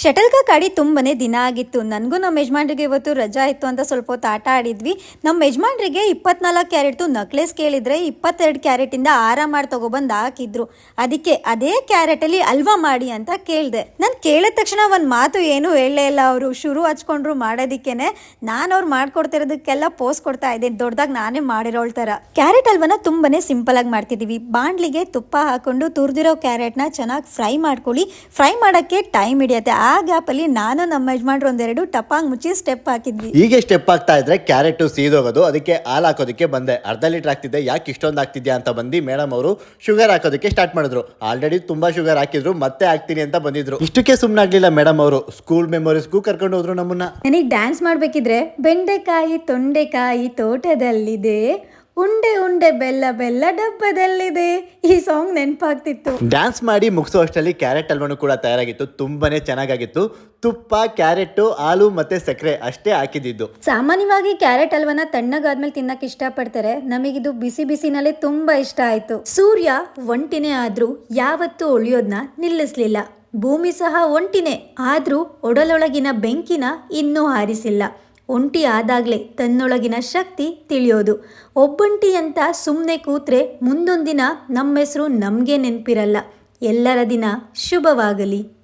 Shuttle cock ಆಡಿ ತುಂಬನೇ ದಿನ ಆಗಿತ್ತು. ನನಗೂ ನಮ್ಮ ಯಜಮಾನ್ರಿಗೆ ಇವತ್ತು ರಜಾ ಇತ್ತು ಅಂತ ಸ್ವಲ್ಪ ಹೊತ್ತು ಆಟ ಆಡಿದ್ವಿ. ನಮ್ಮ ಯಜಮಾನ್ರಿಗೆ ಇಪ್ಪತ್ನಾಲ್ಕು ಕ್ಯಾರೆಟ್ದು ನಕ್ಲೆಸ್ ಕೇಳಿದ್ರೆ ಇಪ್ಪತ್ತೆರಡು ಕ್ಯಾರೆಟಿಂದ ಆರ ಮಾಡಿ ತಗೊಬಂದು ಹಾಕಿದ್ರು. ಅದಕ್ಕೆ ಅದೇ ಕ್ಯಾರೆಟಲ್ಲಿ ಅಲ್ವಾ ಮಾಡಿ ಅಂತ ಕೇಳಿದೆ. ನಾನು ಕೇಳಿದ ತಕ್ಷಣ ಒಂದು ಮಾತು ಏನು ಹೇಳಲೇ ಇಲ್ಲ. ಅವರು ಶುರು ಹಚ್ಕೊಂಡ್ರು ಮಾಡೋದಕ್ಕೇನೆ. ನಾನು ಅವ್ರು ಮಾಡ್ಕೊಡ್ತಿರೋದಕ್ಕೆಲ್ಲ ಪೋಸ್ ಕೊಡ್ತಾ ಇದ್ದೆ ದೊಡ್ಡದಾಗಿ ನಾನೇ ಮಾಡಿರೋಳ್ ಥರ. ಕ್ಯಾರೆಟ್ ಅಲ್ವನ ತುಂಬನೇ ಸಿಂಪಲ್ ಆಗಿ ಮಾಡ್ತಿದ್ದೀವಿ ಬಾಂಡ್ಲಿಗೆ ತುಪ್ಪ ಹಾಕೊಂಡು ತುರಿದಿರೋ ಕ್ಯಾರೆಟ್ನ ಚೆನ್ನಾಗಿ ಫ್ರೈ ಮಾಡ್ಕೊಳ್ಳಿ. ಫ್ರೈ ಮಾಡೋಕ್ಕೆ ಟೈಮ್ ಹಿಡಿಯುತ್ತೆ. ಆ ಗ್ಯಾಪಲ್ಲಿ ನಾನು ನಮ್ಮ ಯಜಮಾನ್ರು ಒಂದೆರಡು ಟಪಾಂಗ್ ಮುಚ್ಚಿ ಸ್ಟೆಪ್ ಹಾಕಿದ್ವಿ. ಹೀಗೆ ಸ್ಟೆಪ್ ಆಗ್ತಾ ಇದ್ರೆ ಕ್ಯಾರೆಟ್ ಸೀದೋಗೋದು ಅದಕ್ಕೆ ಹಾಲು ಹಾಕೋದಕ್ಕೆ ಬಂದೆ. ಅರ್ಧ ಲೀಟರ್ ಆಗ್ತಿದ್ದೆ ಯಾಕೆ ಇಷ್ಟೊಂದು ಆಗ್ತಿದ್ಯಾ ಅಂತ ಬಂದು ಮೇಡಮ್ ಅವರು ಶುಗರ್ ಹಾಕೋದಕ್ಕೆ ಸ್ಟಾರ್ಟ್ ಮಾಡಿದ್ರು. ಆಲ್ರೆಡಿ ತುಂಬಾ ಶುಗರ್ ಹಾಕಿದ್ರು ಮತ್ತೆ ಹಾಕ್ತೀನಿ ಅಂತ ಬಂದಿದ್ರು. ಇಷ್ಟಕ್ಕೆ ಸುಮ್ಮನಾಗ್ಲಿಲ್ಲ ಮೇಡಮ್ ಅವರು. ಸ್ಕೂಲ್ ಮೆಮೊರೀಸ್ಗೂ ಕರ್ಕೊಂಡು ಹೋದ್ರು ನಮ್ಮನ್ನ. ನನಗೆ ಡ್ಯಾನ್ಸ್ ಮಾಡಬೇಕಿದ್ರೆ ಬೆಂಡೆಕಾಯಿ ತೊಂಡೆಕಾಯಿ ತೋಟದಲ್ಲಿದೆ. ಉಂಡೆ ಉಂಡೆ ಬೆಲ್ಲ ಬೆಲ್ಲ ಡಬ್ಬದಲ್ಲಿದೆ. ಈ ಸಾಂಗ್ ನೆನಪಾಗ್ತಿತ್ತು. ಡ್ಯಾನ್ಸ್ ಮಾಡಿ ಮುಗಿಸೋ ಅಷ್ಟರಲ್ಲಿ ಕ್ಯಾರೆಟ್ ಹಲ್ವನು ಕೂಡ ತಯಾರಾಗಿತ್ತು. ತುಂಬಾನೇ ಚೆನ್ನಾಗಾಗಿತ್ತು. ತುಪ್ಪ ಕ್ಯಾರೆಟ್ ಹಾಲು ಮತ್ತೆ ಸಕ್ಕರೆ ಅಷ್ಟೇ ಹಾಕಿದ್ದು ಸಾಮಾನ್ಯವಾಗಿ ಕ್ಯಾರೆಟ್ ಹಲ್ವನ ತಣ್ಣಗಾದ್ಮೇಲೆ ತಿನ್ನಕ್ಕೆ ಇಷ್ಟಪಡ್ತಾರೆ. ನಮಗಿದು ಬಿಸಿ ಬಿಸಿನಲ್ಲೇ ತುಂಬಾ ಇಷ್ಟ ಆಯ್ತು. ಸೂರ್ಯ ಒಂಟಿನೇ ಆದ್ರೂ ಯಾವತ್ತೂ ಉಳಿಯೋದ್ನ ನಿಲ್ಲಿಸ್ಲಿಲ್ಲ. ಭೂಮಿ ಸಹ ಒಂಟಿನೇ ಆದ್ರೂ ಒಡಲೊಳಗಿನ ಬೆಂಕಿನ ಇನ್ನೂ ಹಾರಿಸಿಲ್ಲ. ಒಂಟಿ ಆದಾಗಲೇ ತನ್ನೊಳಗಿನ ಶಕ್ತಿ ತಿಳಿಯೋದು. ಒಬ್ಬಂಟಿ ಅಂತ ಸುಮ್ಮನೆ ಕೂತ್ರೆ ಮುಂದೊಂದಿನ ನಮ್ಮ ಹೆಸರು ನಮಗೆ ನೆನಪಿರಲ್ಲ. ಎಲ್ಲರ ದಿನ ಶುಭವಾಗಲಿ.